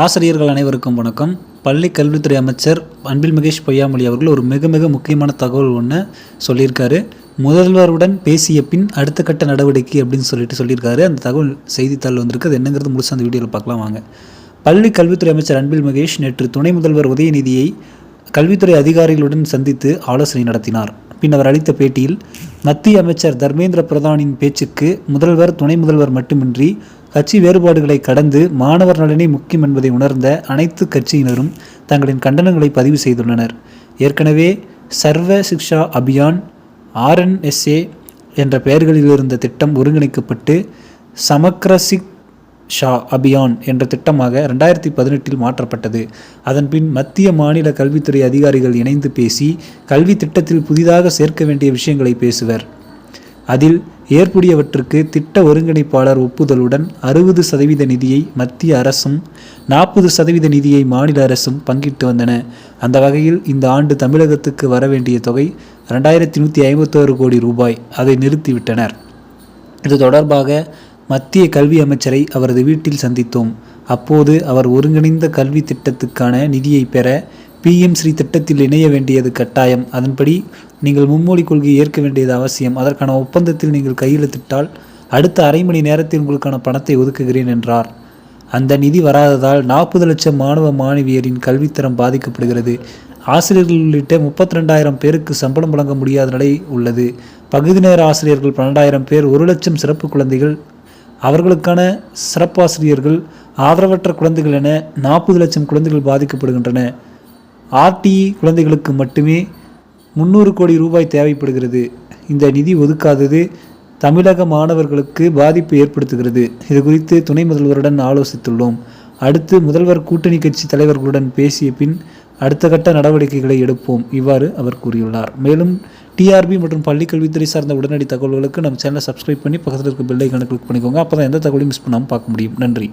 ஆசிரியர்கள் அனைவருக்கும் வணக்கம். பள்ளி கல்வித்துறை அமைச்சர் அன்பில் மகேஷ் பொய்யாமொழி அவர்கள் ஒரு மிக மிக முக்கியமான தகவல் ஒன்று சொல்லியிருக்காரு. முதல்வருடன் பேசிய பின் அடுத்த கட்ட நடவடிக்கை அப்படின்னு சொல்லிட்டு சொல்லியிருக்காரு. அந்த தகவல் செய்தித்தாள் வந்திருக்கு அது என்னங்கிறது முழுசா அந்த வீடியோவில் பார்க்கலாம் வாங்க. பள்ளி கல்வித்துறை அமைச்சர் அன்பில் மகேஷ் நேற்று துணை முதல்வர் உதயநிதியை கல்வித்துறை அதிகாரிகளுடன் சந்தித்து ஆலோசனை நடத்தினார். பின் அவர் அளித்த பேட்டியில் மத்திய அமைச்சர் தர்மேந்திர பிரதானின் பேச்சுக்கு முதல்வர் துணை முதல்வர் மட்டுமின்றி கட்சி வேறுபாடுகளை கடந்து மாணவர் நலனே முக்கியம் என்பதை உணர்ந்த அனைத்து கட்சியினரும் தங்களின் கண்டனங்களை பதிவு செய்துள்ளனர். ஏற்கனவே சர்வ சிக்ஷா அபியான் ஆர்என்எஸ்ஏ என்ற பெயர்களில் இருந்த திட்டம் ஒருங்கிணைக்கப்பட்டு சமக்ர சிக் ஷா அபியான் என்ற திட்டமாக ரெண்டாயிரத்தி பதினெட்டில் மாற்றப்பட்டது. அதன்பின் மத்திய மாநில கல்வித்துறை அதிகாரிகள் இணைந்து பேசி கல்வி திட்டத்தில் புதிதாக சேர்க்க வேண்டிய விஷயங்களை பேசுவர். அதில் ஏற்புடையவற்றுக்கு திட்ட ஒருங்கிணைப்பாளர் ஒப்புதலுடன் அறுபது சதவீத நிதியை மத்திய அரசும் நாற்பது சதவீத நிதியை மாநில அரசும் பங்கிட்டு வந்தன. அந்த வகையில் இந்த ஆண்டு தமிழகத்துக்கு வர வேண்டிய தொகை ரெண்டாயிரத்தி நூற்றி ஐம்பத்தோரு கோடி ரூபாய். அதை நிறுத்திவிட்டனர். இது தொடர்பாக மத்திய கல்வி அமைச்சரை அவரது வீட்டில் சந்தித்தோம். அப்போது அவர் ஒருங்கிணைந்த கல்வி திட்டத்துக்கான நிதியை பெற பிஎம் ஸ்ரீ திட்டத்தில் இணைய வேண்டியது கட்டாயம். அதன்படி நீங்கள் மும்மொழி கொள்கையை ஏற்க வேண்டியது அவசியம். அதற்கான ஒப்பந்தத்தில் நீங்கள் கையெழுத்திட்டால் அடுத்த அரை மணி நேரத்தில் உங்களுக்கான பணத்தை ஒதுக்குகிறேன் என்றார். அந்த நிதி வராததால் நாற்பது லட்சம் மாணவ மாணவியரின் கல்வித்தரம் பாதிக்கப்படுகிறது. ஆசிரியர்கள் உள்ளிட்ட முப்பத்தி ரெண்டாயிரம் பேருக்கு சம்பளம் வழங்க முடியாத நிலை உள்ளது. பகுதி நேர ஆசிரியர்கள் பன்னெண்டாயிரம் பேர் ஒரு லட்சம் சிறப்பு குழந்தைகள். அவர்களுக்கான சிறப்பாசிரியர்கள் ஆதரவற்ற குழந்தைகள் என நாற்பது லட்சம் குழந்தைகள் பாதிக்கப்படுகின்றன. ஆர்டிஇ குழந்தைகளுக்கு மட்டுமே முந்நூறு கோடி ரூபாய் தேவைப்படுகிறது. இந்த நிதி ஒதுக்காதது தமிழக மாணவர்களுக்கு பாதிப்பு ஏற்படுத்துகிறது. இது குறித்து துணை முதல்வருடன் ஆலோசித்துள்ளோம். அடுத்து முதல்வர் கூட்டணி கட்சி தலைவர்களுடன் பேசிய பின் அடுத்த கட்ட நடவடிக்கைகளை எடுப்போம். இவ்வாறு அவர் கூறியுள்ளார். மேலும் டிஆர்பி மற்றும் பள்ளிக்கல்வித்துறை சார்ந்த உடனடி தகவல்களுக்கு நம்ம சேனலை சப்ஸ்கிரைப் பண்ணி பக்கத்தில் இருக்க பெல் ஐக்கானை கிளிக் பண்ணிக்கோங்க. அப்போ தான் எந்த தகவலையும் மிஸ் பண்ணாமல் பார்க்க முடியும். நன்றி.